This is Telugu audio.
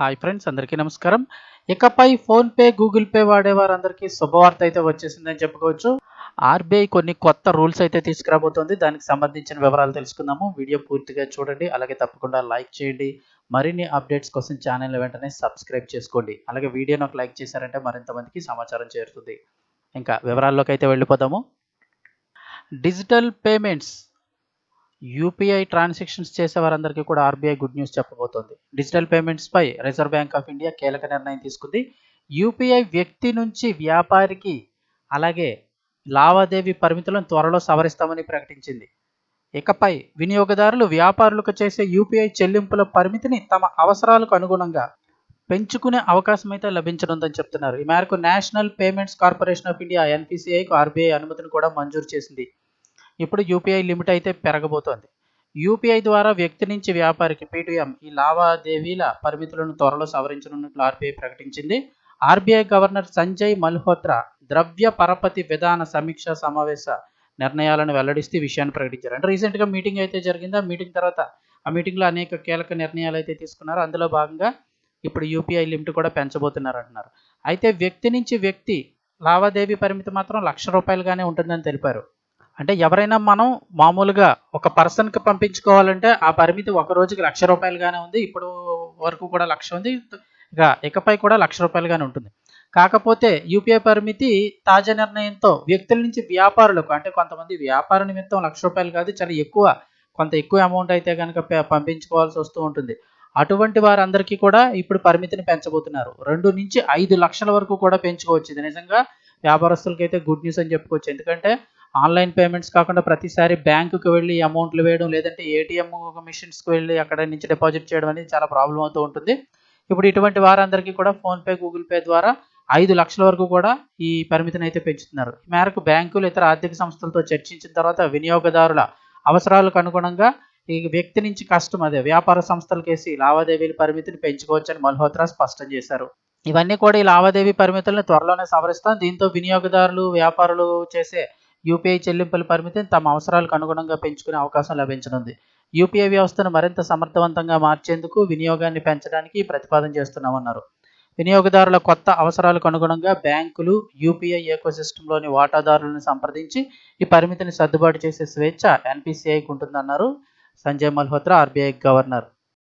హాయ్ ఫ్రెండ్స్ అందరికీ నమస్కారం. ఇకపై ఫోన్పే గూగుల్ పే వాడేవారందరికీ శుభవార్త అయితే వచ్చేసిందని చెప్పుకోవచ్చు. ఆర్బీఐ కొన్ని కొత్త రూల్స్ అయితే తీసుకురాబోతోంది. దానికి సంబంధించిన వివరాలు తెలుసుకుందాము. వీడియో పూర్తిగా చూడండి. అలాగే తప్పకుండా లైక్ చేయండి. మరిన్ని అప్డేట్స్ కోసం ఛానల్ వెంటనే సబ్స్క్రైబ్ చేసుకోండి. అలాగే వీడియోని ఒక లైక్ చేశారంటే మరింత మందికి సమాచారం చేరుతుంది. ఇంకా వివరాల్లోకి అయితే వెళ్ళిపోదాము. Digital payments. యూపీఐ ట్రాన్సాక్షన్స్ చేసే వారందరికీ కూడా ఆర్బీఐ గుడ్ న్యూస్ చెప్పబోతోంది. డిజిటల్ పేమెంట్స్పై రిజర్వ్ బ్యాంక్ ఆఫ్ ఇండియా కీలక నిర్ణయం తీసుకుంది. యూపీఐ వ్యక్తి నుంచి వ్యాపారికి అలాగే లావాదేవీ పరిమితులను త్వరలో సవరిస్తామని ప్రకటించింది. ఇకపై వినియోగదారులు వ్యాపారులకు చేసే యూపీఐ చెల్లింపుల పరిమితిని తమ అవసరాలకు అనుగుణంగా పెంచుకునే అవకాశం అయితే లభించనుందని చెప్తున్నారు. ఈ మేరకు national payments corporation of India ఎన్పిసిఐకు RBI అనుమతిని కూడా మంజూరు చేసింది. ఇప్పుడు యూపీఐ లిమిట్ అయితే పెరగబోతోంది. యూపీఐ ద్వారా వ్యక్తి నుంచి వ్యాపారికి పీటీఎం ఈ లావాదేవీల పరిమితులను త్వరలో సవరించనున్నట్లు ఆర్బీఐ ప్రకటించింది. ఆర్బీఐ గవర్నర్ సంజయ్ మల్హోత్రా ద్రవ్య పరపతి విధాన సమీక్ష సమావేశ నిర్ణయాలను వెల్లడిస్తూ విషయాన్ని ప్రకటించారు. అంటే రీసెంట్గా మీటింగ్ అయితే జరిగింది? ఆ మీటింగ్ తర్వాత ఆ మీటింగ్లో అనేక కీలక నిర్ణయాలు అయితే తీసుకున్నారు. అందులో భాగంగా ఇప్పుడు యూపీఐ లిమిట్ కూడా పెంచబోతున్నారు అంటున్నారు. అయితే వ్యక్తి నుంచి వ్యక్తి లావాదేవీ పరిమితి మాత్రం లక్ష రూపాయలుగానే ఉంటుందని తెలిపారు. అంటే ఎవరైనా మనం మామూలుగా ఒక పర్సన్కి పంపించుకోవాలంటే ఆ పరిమితి ఒక రోజుకి లక్ష రూపాయలుగానే ఉంది. ఇప్పుడు వరకు కూడా లక్ష ఉంది. ఇక ఇకపై కూడా లక్ష రూపాయలుగానే ఉంటుంది. కాకపోతే యూపీఐ పరిమితి తాజా నిర్ణయంతో వ్యక్తుల నుంచి వ్యాపారులకు అంటే కొంతమంది వ్యాపార నిమిత్తం లక్ష రూపాయలు కాదు చాలా ఎక్కువ కొంత ఎక్కువ అమౌంట్ అయితే కనుక పంపించుకోవాల్సి వస్తూ ఉంటుంది. అటువంటి వారందరికీ కూడా ఇప్పుడు పరిమితిని పెంచబోతున్నారు. రెండు నుంచి ఐదు లక్షల వరకు కూడా పెంచుకోవచ్చు. ఇది నిజంగా వ్యాపారస్తులకి అయితే గుడ్ న్యూస్ అని చెప్పుకోవచ్చు. ఎందుకంటే ఆన్లైన్ పేమెంట్స్ కాకుండా ప్రతిసారి బ్యాంకుకి వెళ్ళి అమౌంట్లు వేయడం లేదంటే ఏటీఎం మిషన్స్కి వెళ్ళి అక్కడ నుంచి డిపాజిట్ చేయడం అనేది చాలా ప్రాబ్లం అవుతూ ఉంటుంది. ఇప్పుడు ఇటువంటి వారందరికీ కూడా ఫోన్పే గూగుల్ పే ద్వారా ఐదు లక్షల వరకు కూడా ఈ పరిమితిని అయితే పెంచుతున్నారు. ఈ మేరకు బ్యాంకులు ఇతర ఆర్థిక సంస్థలతో చర్చించిన తర్వాత వినియోగదారుల అవసరాలకు అనుగుణంగా ఈ వ్యక్తి నుంచి కష్టం అదే వ్యాపార సంస్థలకేసి లావాదేవీల పరిమితిని పెంచుకోవచ్చని మల్హోత్రా స్పష్టం చేశారు. ఇవన్నీ కూడా ఈ లావాదేవీ పరిమితులను త్వరలోనే సవరిస్తాం. దీంతో వినియోగదారులు వ్యాపారులు చేసే యూపీఐ చెల్లింపుల పరిమితిని తమ అవసరాలకు అనుగుణంగా పెంచుకునే అవకాశం లభించనుంది. యూపీఐ వ్యవస్థను మరింత సమర్థవంతంగా మార్చేందుకు వినియోగాన్ని పెంచడానికి ప్రతిపాదన చేస్తున్నామన్నారు. వినియోగదారుల కొత్త అవసరాలకు అనుగుణంగా బ్యాంకులు యూపీఐ ఏకోసిస్టంలోని వాటాదారులను సంప్రదించి ఈ పరిమితిని సర్దుబాటు చేసే స్వేచ్ఛ ఎన్పిసిఐకి ఉంటుందన్నారు సంజయ్ మల్హోత్రా ఆర్బీఐ గవర్నర్.